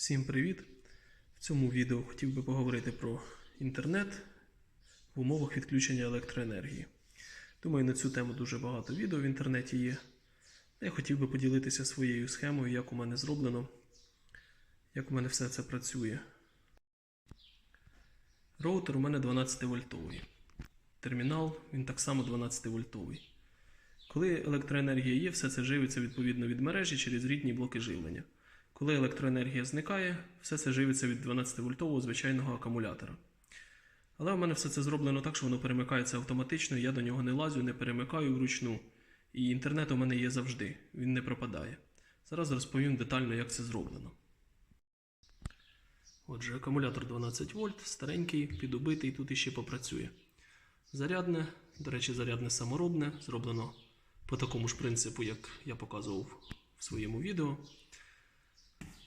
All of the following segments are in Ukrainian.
Всім привіт! В цьому відео хотів би поговорити про інтернет в умовах відключення електроенергії. Думаю, на цю тему дуже багато відео в інтернеті є. Я хотів би поділитися своєю схемою, як у мене зроблено, як у мене все це працює. Роутер у мене 12 вольтовий. Термінал він так само 12 вольтовий. Коли електроенергія є, все це живиться відповідно від мережі через рідні блоки живлення. Коли електроенергія зникає, все це живиться від 12-вольтового звичайного акумулятора. Але у мене все це зроблено так, що воно перемикається автоматично, я до нього не лазю, не перемикаю вручну. І інтернет у мене є завжди, він не пропадає. Зараз розповім детально, як це зроблено. Отже, акумулятор 12 вольт, старенький, підубитий, тут іще попрацює. Зарядне, до речі, зарядне саморобне, зроблено по такому ж принципу, як я показував в своєму відео.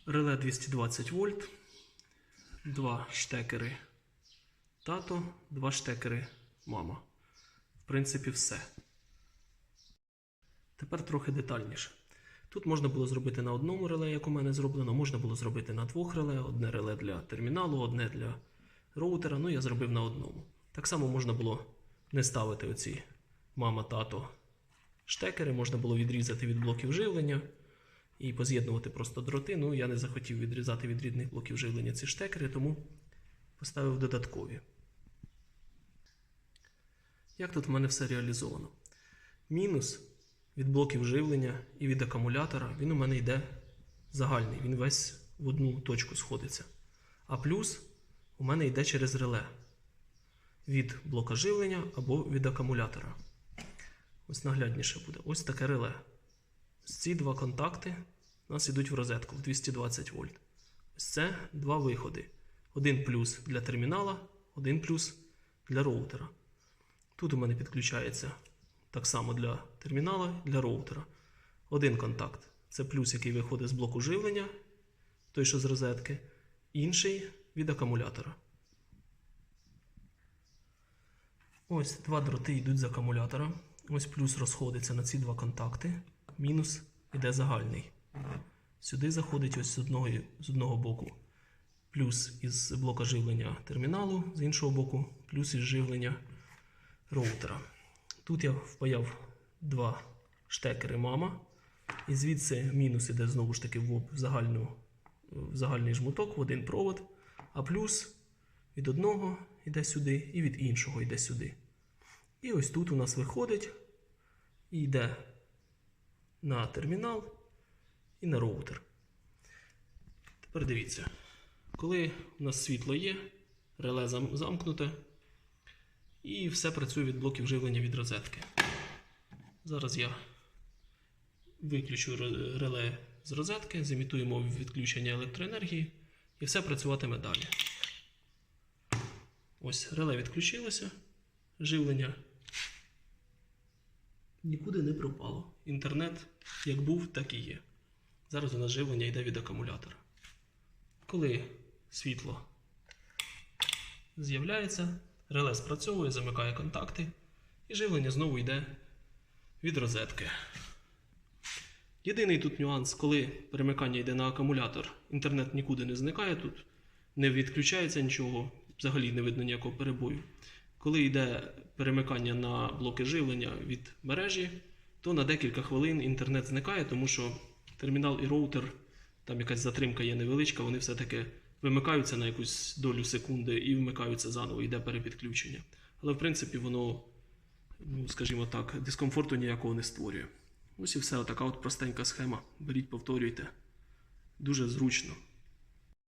Реле 220 вольт, два штекери тато, два штекери мама. В принципі, все. Тепер трохи детальніше. Тут можна було зробити на одному реле, як у мене зроблено, можна було зробити на двох реле, одне реле для терміналу, одне для роутера. Ну, я зробив на одному. Так само можна було не ставити оці мама-тато штекери, можна було відрізати від блоків живлення і поз'єднувати просто дроти. Ну, я не захотів відрізати від рідних блоків живлення ці штекери, тому поставив додаткові. Як тут в мене все реалізовано? Мінус від блоків живлення і від акумулятора, він у мене йде загальний, він весь в одну точку сходиться. А плюс у мене йде через реле від блока живлення або від акумулятора. Ось наглядніше буде. Ось таке реле. Ось ці два контакти у нас йдуть в розетку в 220 вольт. Ось це два виходи. Один плюс для термінала, один плюс для роутера. Тут у мене підключається так само для термінала для роутера. Один контакт це плюс, який виходить з блоку живлення, той, що з розетки, інший від акумулятора. Ось два дроти йдуть з акумулятора. Ось плюс розходиться на ці два контакти. Мінус іде загальний. Сюди заходить ось з одного, з одного боку плюс із блока живлення терміналу, з іншого боку, плюс із живлення роутера. Тут я впаяв два штекери мама. І звідси мінус іде знову ж таки в загальну, в загальний жмуток в один провод, а плюс від одного йде сюди і від іншого йде сюди. І ось тут у нас виходить і йде на термінал і на роутер. Тепер дивіться, коли у нас світло є, реле замкнуте, і все працює від блоків живлення від розетки. Зараз я виключу реле з розетки, зімітуємо відключення електроенергії, і все працюватиме далі. Ось реле відключилося, живлення нікуди не пропало. Інтернет як був, так і є. Зараз у нас живлення йде від акумулятора. Коли світло з'являється, реле спрацьовує, замикає контакти, і живлення знову йде від розетки. Єдиний тут нюанс, коли перемикання йде на акумулятор, інтернет нікуди не зникає тут, не відключається нічого, взагалі не видно ніякого перебою. Коли йде перемикання на блоки живлення від мережі, то на декілька хвилин інтернет зникає, тому що термінал і роутер, там якась затримка є невеличка, вони все-таки вимикаються на якусь долю секунди і вмикаються заново, йде перепідключення. Але в принципі воно, ну, скажімо так, дискомфорту ніякого не створює. Ось і все, така от простенька схема. Беріть, повторюйте. Дуже зручно.